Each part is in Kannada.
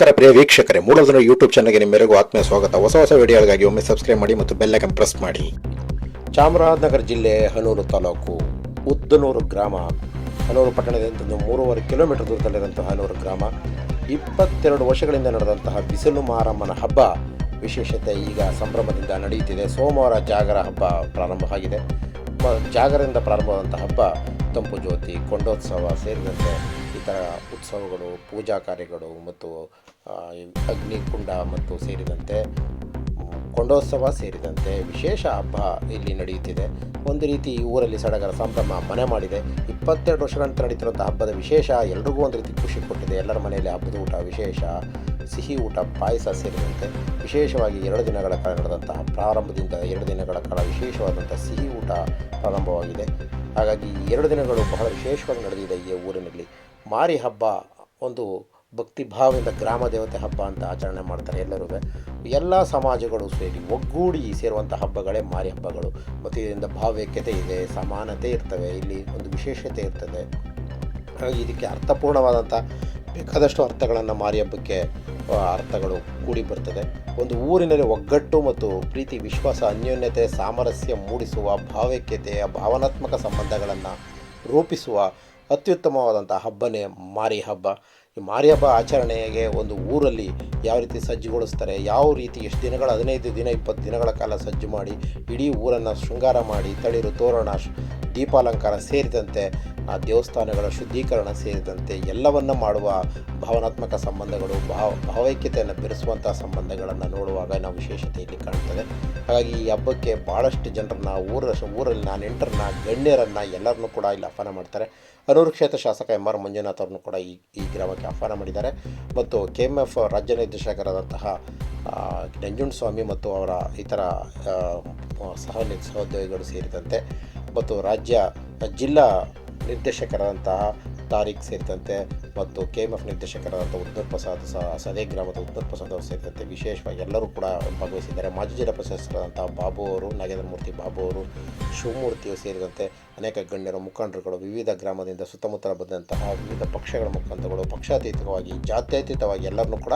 ನಮಸ್ಕಾರ ಪ್ರಿಯ ವೀಕ್ಷಕರೇ ಮೂಲಧನ ಯೂಟ್ಯೂಬ್ ಚಾನಲ್ಗೆ ನಿಮ್ಮೆಲ್ಲರಿಗೂ ಆತ್ಮೀಯ ಸ್ವಾಗತ. ಹೊಸ ಹೊಸ ವಿಡಿಯೋಗಳಿಗಾಗಿ ಒಮ್ಮೆ ಸಬ್ಸ್ಕ್ರೈಬ್ ಮಾಡಿ ಮತ್ತು ಬೆಲ್ಲೈಕನ್ ಪ್ರೆಸ್ ಮಾಡಿ. ಚಾಮರಾಜನಗರ ಜಿಲ್ಲೆ ಹನೂರು ತಾಲೂಕು ಉದ್ದನೂರು ಗ್ರಾಮ. ಹನೂರು ಪಟ್ಟಣದಿಂದ ಮೂರುವರೆ ಕಿಲೋಮೀಟರ್ ದೂರದಲ್ಲಿರುವಂತಹ ಹನೂರು ಗ್ರಾಮ. ಇಪ್ಪತ್ತೆರಡು ವರ್ಷಗಳಿಂದ ನಡೆದಂತಹ ಬಿಸಿಲು ಮಾರಮ್ಮನ ಹಬ್ಬ ವಿಶೇಷತೆ ಈಗ ಸಂಭ್ರಮದಿಂದ ನಡೆಯುತ್ತಿದೆ. ಸೋಮವಾರ ಜಾಗರ ಹಬ್ಬ ಪ್ರಾರಂಭವಾಗಿದೆ ಜಾಗರದಿಂದ ಪ್ರಾರಂಭವಾದಂಥ ಹಬ್ಬ ತಂಪು ಜ್ಯೋತಿ, ಕೊಂಡೋತ್ಸವ ಸೇರಿದಂತೆ ಇತರ ಉತ್ಸವಗಳು, ಪೂಜಾ ಕಾರ್ಯಗಳು ಮತ್ತು ಅಗ್ನಿಕುಂಡ ಮತ್ತು ಸೇರಿದಂತೆ, ಕೊಂಡೋತ್ಸವ ಸೇರಿದಂತೆ ವಿಶೇಷ ಹಬ್ಬ ಇಲ್ಲಿ ನಡೆಯುತ್ತಿದೆ. ಒಂದು ರೀತಿ ಈ ಊರಲ್ಲಿ ಸಡಗರ ಸಂಭ್ರಮ ಮನೆ ಮಾಡಿದೆ. ಇಪ್ಪತ್ತೆರಡು ವರ್ಷಗಳಿಂದ ನಡೀತಿರುವಂಥ ಹಬ್ಬದ ವಿಶೇಷ, ಎಲ್ರಿಗೂ ಒಂದು ರೀತಿ ಖುಷಿ ಕೊಟ್ಟಿದೆ. ಎಲ್ಲರ ಮನೆಯಲ್ಲಿ ಹಬ್ಬದ ಊಟ ವಿಶೇಷ, ಸಿಹಿ ಊಟ, ಪಾಯಸ ಸೇರಿದಂತೆ ವಿಶೇಷವಾಗಿ ಎರಡು ದಿನಗಳ ಕಾಲ ನಡೆದಂತಹ ಪ್ರಾರಂಭದಿಂದ ಎರಡು ದಿನಗಳ ಕಾಲ ವಿಶೇಷವಾದಂಥ ಸಿಹಿ ಊಟ ಪ್ರಾರಂಭವಾಗಿದೆ. ಹಾಗಾಗಿ ಎರಡು ದಿನಗಳು ಬಹಳ ವಿಶೇಷವಾಗಿ ನಡೆದಿದೆ ಈ ಊರಿನಲ್ಲಿ. ಮಾರಿ ಹಬ್ಬ ಒಂದು ಭಕ್ತಿ ಭಾವದಿಂದ ಗ್ರಾಮ ದೇವತೆ ಹಬ್ಬ ಅಂತ ಆಚರಣೆ ಮಾಡ್ತಾರೆ ಎಲ್ಲರೂ ಎಲ್ಲ ಸಮಾಜಗಳು ಸೇರಿ ಒಗ್ಗೂಡಿ ಸೇರುವಂಥ ಹಬ್ಬಗಳೇ ಮಾರಿ ಹಬ್ಬಗಳು. ಮತ್ತು ಇದರಿಂದ ಭಾವೈಕ್ಯತೆ ಇದೆ, ಸಮಾನತೆ ಇರ್ತವೆ, ಇಲ್ಲಿ ಒಂದು ವಿಶೇಷತೆ ಇರ್ತದೆ. ಹಾಗಾಗಿ ಇದಕ್ಕೆ ಅರ್ಥಪೂರ್ಣವಾದಂಥ ಬೇಕಾದಷ್ಟು ಅರ್ಥಗಳನ್ನು ಮಾರಿ ಹಬ್ಬಕ್ಕೆ ಅರ್ಥಗಳು ಕೂಡಿ ಬರ್ತದೆ. ಒಂದು ಊರಿನಲ್ಲಿ ಒಗ್ಗಟ್ಟು ಮತ್ತು ಪ್ರೀತಿ, ವಿಶ್ವಾಸ, ಅನ್ಯೋನ್ಯತೆ, ಸಾಮರಸ್ಯ ಮೂಡಿಸುವ, ಭಾವೈಕ್ಯತೆಯ, ಭಾವನಾತ್ಮಕ ಸಂಬಂಧಗಳನ್ನು ರೂಪಿಸುವ ಅತ್ಯುತ್ತಮವಾದಂಥ ಹಬ್ಬನೇ ಮಾರಿ ಹಬ್ಬ. ಈ ಮಾರಿ ಹಬ್ಬ ಆಚರಣೆಗೆ ಒಂದು ಊರಲ್ಲಿ ಯಾವ ರೀತಿ ಸಜ್ಜುಗೊಳಿಸ್ತಾರೆ, ಯಾವ ರೀತಿ ಎಷ್ಟು ದಿನಗಳ, ಹದಿನೈದು ದಿನ, ಇಪ್ಪತ್ತು ದಿನಗಳ ಕಾಲ ಸಜ್ಜು ಮಾಡಿ, ಇಡೀ ಊರನ್ನು ಶೃಂಗಾರ ಮಾಡಿ, ತಳಿರು, ತೋರಣ ದೀಪಾಲಂಕಾರ ಸೇರಿದಂತೆ, ಆ ದೇವಸ್ಥಾನಗಳ ಶುದ್ಧೀಕರಣ ಸೇರಿದಂತೆ ಎಲ್ಲವನ್ನ ಮಾಡುವ ಭಾವನಾತ್ಮಕ ಸಂಬಂಧಗಳು, ಭಾವ, ಭಾವೈಕ್ಯತೆಯನ್ನು ಬೆರೆಸುವಂಥ ಸಂಬಂಧಗಳನ್ನು ನೋಡುವಾಗ ನಾವು ವಿಶೇಷತೆ ಇಲ್ಲಿ ಕಾಣ್ತದೆ. ಹಾಗಾಗಿ ಈ ಹಬ್ಬಕ್ಕೆ ಭಾಳಷ್ಟು ಜನರನ್ನ, ಊರ, ಊರಲ್ಲಿ ನಾನು ನೆಂಟರನ್ನ ಗಣ್ಯರನ್ನು ಎಲ್ಲರನ್ನೂ ಕೂಡ ಇಲ್ಲಿ ಆಹ್ವಾನ ಮಾಡ್ತಾರೆ. ಅನೂರು ಕ್ಷೇತ್ರ ಶಾಸಕ ಎಂ ಆರ್ ಮಂಜುನಾಥ್ ಕೂಡ ಈ ಈ ಗ್ರಾಮಕ್ಕೆ ಆಹ್ವಾನ ಮಾಡಿದ್ದಾರೆ. ಮತ್ತು ಕೆ ಎಂ ಎಫ್ ರಾಜ್ಯ ನಿರ್ದೇಶಕರಾದಂತಹ ನಂಜುಂಡಸ್ವಾಮಿ ಮತ್ತು ಅವರ ಇತರ ಸಹ, ಸಹೋದ್ಯೋಗಿಗಳು ಸೇರಿದಂತೆ ಮತ್ತು ರಾಜ್ಯ ಜಿಲ್ಲಾ ನಿರ್ದೇಶಕರಾದಂತಹ ತಾರೀಖ್ ಸೇರಿದಂತೆ ಮತ್ತು ಕೆ ಎಂ ಎಫ್ ನಿರ್ದೇಶಕರಾದಂಥ ಉತ್ತರ್ ಪ್ರಸಾದ್ ಸಹ ಸದೇ ಗ್ರಾಮದ ಉತ್ತರ್ ಪ್ರಸಾದ್ ಅವರು ಸೇರಿದಂತೆ ವಿಶೇಷವಾಗಿ ಎಲ್ಲರೂ ಕೂಡ ಭಾಗವಹಿಸಿದ್ದಾರೆ. ಮಾಜಿ ಜಿಲ್ಲಾ ಪ್ರಶಸ್ತರಾದಂಥ ಬಾಬು ಅವರು, ನಾಗೇಂದ್ರ ಮೂರ್ತಿ ಬಾಬು ಅವರು ಶಿವಮೂರ್ತಿಯು ಸೇರಿದಂತೆ ಅನೇಕ ಗಣ್ಯರು, ಮುಖಂಡರುಗಳು, ವಿವಿಧ ಗ್ರಾಮದಿಂದ ಸುತ್ತಮುತ್ತಲ ಬಂದಂತಹ ವಿವಿಧ ಪಕ್ಷಗಳ ಮುಖಂಡಗಳು ಪಕ್ಷಾತೀತವಾಗಿ, ಜಾತ್ಯತೀತವಾಗಿ ಎಲ್ಲರನ್ನೂ ಕೂಡ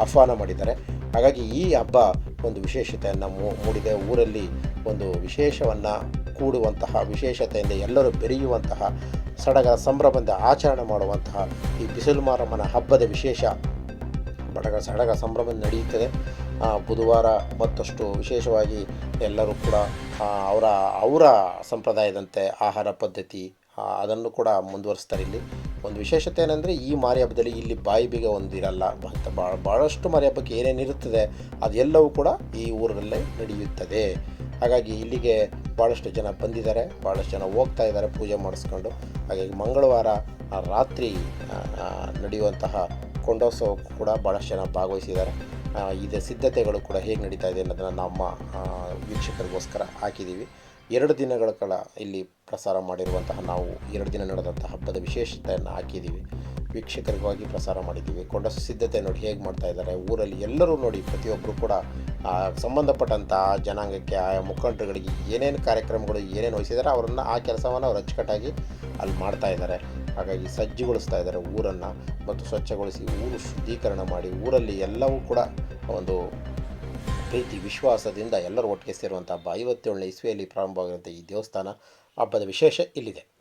ಆಹ್ವಾನ ಮಾಡಿದ್ದಾರೆ. ಹಾಗಾಗಿ ಈ ಹಬ್ಬ ಒಂದು ವಿಶೇಷತೆಯನ್ನು ಮೂಡಿದೆ. ಊರಲ್ಲಿ ಒಂದು ವಿಶೇಷವನ್ನು ಕೂಡುವಂತಹ ವಿಶೇಷತೆಯಿಂದ ಎಲ್ಲರೂ ಬೆರೆಯುವಂತಹ ಸಡಗರ ಸಂಭ್ರಮದಿಂದ ಆಚರಣೆ ಮಾಡುವಂತಹ ಈ ಬಿಸಿಲು ಮಾರಮ್ಮನ ಹಬ್ಬದ ವಿಶೇಷ ಬಡಗ ಸಡಗ ಸಂಭ್ರಮ ನಡೆಯುತ್ತದೆ. ಬುಧವಾರ ಮತ್ತಷ್ಟು ವಿಶೇಷವಾಗಿ ಎಲ್ಲರೂ ಕೂಡ ಅವರ ಅವರ ಸಂಪ್ರದಾಯದಂತೆ ಆಹಾರ ಪದ್ಧತಿ ಅದನ್ನು ಕೂಡ ಮುಂದುವರಿಸ್ತಾರೆ ಇಲ್ಲಿ. ಒಂದು ವಿಶೇಷತೆ ಏನಂದರೆ ಈ ಮಾರಿ ಹಬ್ಬದಲ್ಲಿ ಇಲ್ಲಿ ಬಾಯಿ ಬೀಗ ಒಂದು ಇರಲ್ಲ. ಅಂತ ಭಾಳ ಭಾಳಷ್ಟು ಮಾರಿ ಹಬ್ಬಕ್ಕೆ ಏನೇನಿರುತ್ತದೆ ಅದೆಲ್ಲವೂ ಕೂಡ ಈ ಊರಲ್ಲೇ ನಡೆಯುತ್ತದೆ. ಹಾಗಾಗಿ ಇಲ್ಲಿಗೆ ಭಾಳಷ್ಟು ಜನ ಬಂದಿದ್ದಾರೆ ಭಾಳಷ್ಟು ಜನ ಹೋಗ್ತಾ ಇದ್ದಾರೆ ಪೂಜೆ ಮಾಡಿಸ್ಕೊಂಡು. ಹಾಗಾಗಿ ಮಂಗಳವಾರ ರಾತ್ರಿ ನಡೆಯುವಂತಹ ಕೊಂಡೋತ್ಸವ ಕೂಡ ಭಾಳಷ್ಟು ಜನ ಭಾಗವಹಿಸಿದ್ದಾರೆ. ಇದೆ ಸಿದ್ಧತೆಗಳು ಕೂಡ ಹೇಗೆ ನಡೀತಾ ಇದೆ ಅನ್ನೋದನ್ನು ನಮ್ಮ ವೀಕ್ಷಕರಿಗೋಸ್ಕರ ಹಾಕಿದ್ದೀವಿ. ಎರಡು ದಿನಗಳ ಕಾಲ ಇಲ್ಲಿ ಪ್ರಸಾರ ಮಾಡಿರುವಂತಹ ನಾವು ಎರಡು ದಿನ ನಡೆದಂತಹ ಹಬ್ಬದ ವಿಶೇಷತೆಯನ್ನು ಹಾಕಿದ್ದೀವಿ. ವೀಕ್ಷಕರಿಗಾಗಿ ಪ್ರಸಾರ ಮಾಡಿದ್ದೀವಿ. ಕೊಂಡ ಸಿದ್ಧತೆ ನೋಡಿ ಹೇಗೆ ಮಾಡ್ತಾ ಇದ್ದಾರೆ. ಊರಲ್ಲಿ ಎಲ್ಲರೂ ನೋಡಿ ಪ್ರತಿಯೊಬ್ಬರು ಕೂಡ ಸಂಬಂಧಪಟ್ಟಂಥ ಜನಾಂಗಕ್ಕೆ, ಆ, ಮುಖಂಡರುಗಳಿಗೆ ಏನೇನು ಕಾರ್ಯಕ್ರಮಗಳು ಏನೇನು ವಹಿಸಿದ್ದಾರೆ ಅವರನ್ನು ಆ ಕೆಲಸವನ್ನು ಅವರು ಅಚ್ಚುಕಟ್ಟಾಗಿ ಅಲ್ಲಿ ಮಾಡ್ತಾ ಇದ್ದಾರೆ. ಹಾಗಾಗಿ ಸಜ್ಜುಗೊಳಿಸ್ತಾ ಇದ್ದಾರೆ ಊರನ್ನು ಮತ್ತು ಸ್ವಚ್ಛಗೊಳಿಸಿ ಊರು ಶುದ್ಧೀಕರಣ ಮಾಡಿ, ಊರಲ್ಲಿ ಎಲ್ಲವೂ ಕೂಡ ಒಂದು ಪ್ರೀತಿ, ವಿಶ್ವಾಸದಿಂದ ಎಲ್ಲರೂ ಒಟ್ಟಿಗೆ ಸೇರುವಂಥ ಹಬ್ಬ ಐವತ್ತೇಳನೇ ಇಸ್ವಿಯಲ್ಲಿ ಪ್ರಾರಂಭವಾಗಿರುವಂಥ ಈ ದೇವಸ್ಥಾನ ಹಬ್ಬದ ವಿಶೇಷ ಇಲ್ಲಿದೆ.